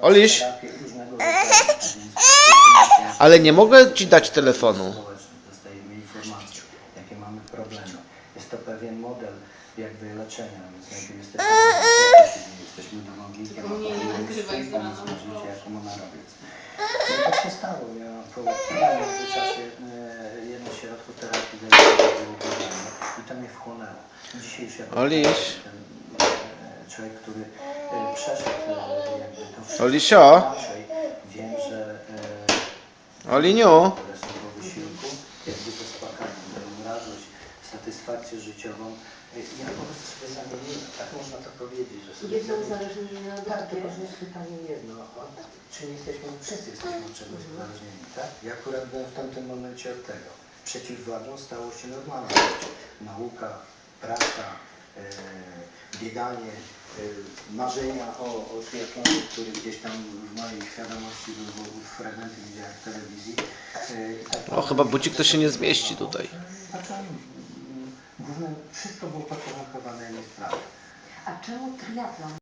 Oliś, a ale nie mogę ci dać telefonu. jakie mamy problemy. Jest to pewien model jakby leczenia, więc jesteśmy jesteśmy domownikiem, mnie nie nagrywaj z proszę. jako monarowiec. No tak się stało. Ja po w międzyczasie e, jedno środku terapii badanie i to mnie wchłonęło. Dzisiejszy Oliś. ten e, człowiek, który e, przeszedł e, jakby to wszystko Olisio. inaczej, wiem, że Oliniu, jakby to spłakanie, dają radość, satysfakcję życiową. Ja po prostu sobie zamieniłem, tak można to powiedzieć, że sobie uzależnienie na Tak, tylko że jest pytanie jedno, od, czy nie jesteśmy, wszyscy jesteśmy od czegoś uzależnieni, tak? Ja akurat byłem w tamtym momencie od tego. Przeciwwagą stało się normalne życie. Nauka, praca, bieganie, e, marzenia o, o triatlonie, który gdzieś tam w mojej świadomości był, fragmenty widziałem w telewizji. E, o chyba bucik to się nie zmieści tutaj. Zacząłem, mm, głównym, wszystko było podporządkowane jednej sprawie. A czemu triatlon?